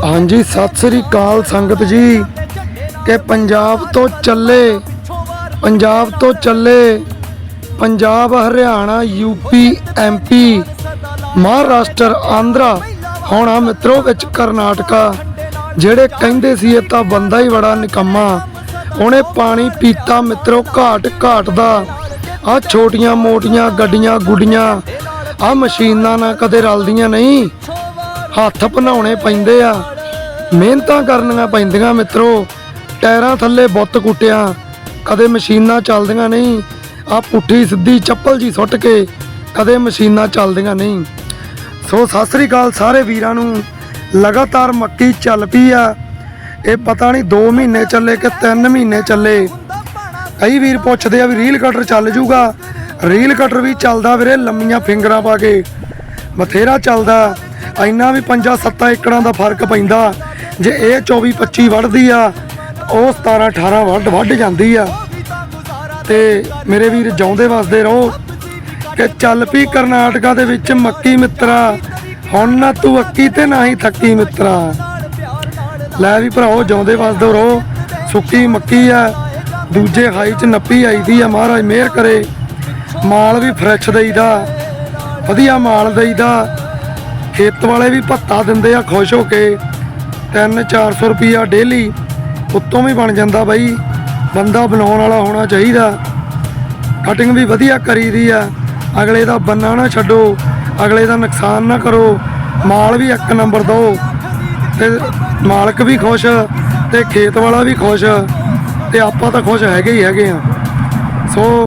ਹਾਂਜੀ, ਸਤਿ ਸ੍ਰੀ ਅਕਾਲ ਸੰਗਤ ਜੀ, ਕਿ ਪੰਜਾਬ ਤੋਂ ਚੱਲੇ, ਪੰਜਾਬ ਤੋਂ ਚੱਲੇ, ਪੰਜਾਬ, ਹਰਿਆਣਾ ਯੂਪੀ ਐਮਪੀ ਮਹਾਰਾਸ਼ਟਰ, ਆਂਧਰਾ, ਹੋਣਾ ਆ ਮਿੱਤਰੋ ਵਿੱਚ ਕਰਨਾਟਕਾ, ਜਿਹੜੇ ਕਹਿੰਦੇ ਸੀ ਇਹ ਤਾਂ ਬੰਦਾ ਹੀ ਬੜਾ ਨਿਕੰਮਾ, ਉਹਨੇ ਪਾਣੀ ਪੀਤਾ ਮਿੱਤਰੋ ਘਾਟ ਘਾਟ ਦਾ ਆ ਛੋਟੀਆਂ ਮੋਟੀਆਂ ਗੱਡੀਆਂ ਗੁੱਡੀਆਂ ਆ ਮਸ਼ੀਨਾਂ ਨਾਲ ਕਦੇ ਰਲਦੀਆਂ ਨਹੀਂ ਹੱਥ ਭਨਾਉਣੇ ਪੈਂਦੇ ਆ। ਮਿਹਨਤਾਂ ਕਰਨੀਆਂ ਪੈਂਦੀਆਂ ਮਿੱਤਰੋ। ਟਾਇਰਾਂ ਥੱਲੇ ਬੁੱਤ ਕੁੱਟਿਆ। ਕਦੇ ਮਸ਼ੀਨਾਂ ਚੱਲਦੀਆਂ ਨਹੀਂ। ਆ ਪੁੱਠੀ ਸਿੱਧੀ ਚੱਪਲ ਜੀ ਸੁੱਟ ਕੇ ਕਦੇ ਮਸ਼ੀਨਾਂ ਚੱਲਦੀਆਂ ਨਹੀਂ। ਸੋ ਸਤਿ ਸ੍ਰੀ ਅਕਾਲ ਸਾਰੇ ਵੀਰਾਂ ਨੂੰ। ਲਗਾਤਾਰ ਮੱਕੀ ਚੱਲ ਪਈ ਆ। ਇਹ ਪਤਾ ਨਹੀਂ 2 ਮਹੀਨੇ ਚੱਲੇ ਕਿ 3 ਮਹੀਨੇ ਚੱਲੇ। ਕਈ ਵੀਰ ਪੁੱਛਦੇ ਆ ਵੀ ਰੀਲ ਕਟਰ ਚੱਲ ਜੂਗਾ। ਰੀਲ ਕਟਰ ਵੀ ਚੱਲਦਾ ਵੀਰੇ, ਲੰਮੀਆਂ ਫਿੰਗਰਾਂ ਪਾ ਕੇ। ਬਥੇਰਾ ਚੱਲਦਾ। ਇੰਨਾ ਵੀ 5-7 ਏਕੜਾਂ ਦਾ ਫ਼ਰਕ ਪੈਂਦਾ। ਜੇ ਇਹ 24-25 ਵੱਢਦੀ ਆ ਉਹ 17-18 ਵੱਢ ਵੱਢ ਜਾਂਦੀ ਆ। ਤੇ ਮੇਰੇ ਵੀਰ ਜਾਉਂਦੇ ਵਸਦੇ ਰਹੋ ਕਿ ਚੱਲ ਪਈ ਕਰਨਾਟਕਾ ਦੇ ਵਿੱਚ ਮੱਕੀ ਮਿੱਤਰਾ। ਹੁਣ ਨਾ ਤੂੰ ਅੱਕੀ ਤੇ ਨਾ ਹੀ ਥੱਕੀ ਮਿੱਤਰਾ। ਲੈ ਵੀ ਭਰਾਓ, ਜਿਉਂਦੇ ਵਸਦੇ ਰਹੋ। ਸੁੱਕੀ ਮੱਕੀ ਆ, ਦੂਜੇ ਹਾਈ ਚ ਨੱਪੀ ਆਈਦੀ ਆ ਮਹਾਰਾਜ, ਮਿਹਰ ਕਰੇ। ਮਾਲ ਵੀ ਫਰੈਸ਼ ਦੇਈਦਾ। ਵਧੀਆ ਮਾਲ ਦੇਈਦਾ। ਖੇਤ ਵਾਲੇ ਵੀ ਭੱਤਾ ਦਿੰਦੇ ਆ, ਖੁਸ਼ ਹੋ ਕੇ। 3-400 ਰੁਪਿਆ ਡੇਲੀ, ਉੱਤੋਂ ਵੀ ਬਣ ਜਾਂਦਾ ਬਾਈ। ਬੰਦਾ ਬਣਾਉਣ ਵਾਲਾ ਹੋਣਾ ਚਾਹੀਦਾ। ਕਟਿੰਗ ਵੀ ਵਧੀਆ ਕਰੀਦੀ ਆ। ਅਗਲੇ ਦਾ ਬੰਨਾ ਨਾ ਛੱਡੋ, ਅਗਲੇ ਦਾ ਨੁਕਸਾਨ ਨਾ ਕਰੋ। ਮਾਲ ਵੀ ਇੱਕ ਨੰਬਰ ਦਿਓ। ਤੇ ਮਾਲਕ ਵੀ ਖੁਸ਼, ਤੇ ਖੇਤ ਵਾਲਾ ਵੀ ਖੁਸ਼, ਤੇ ਆਪਾਂ ਤਾਂ ਖੁਸ਼ ਹੈਗੇ ਹੀ ਹੈਗੇ ਆ। ਸੋ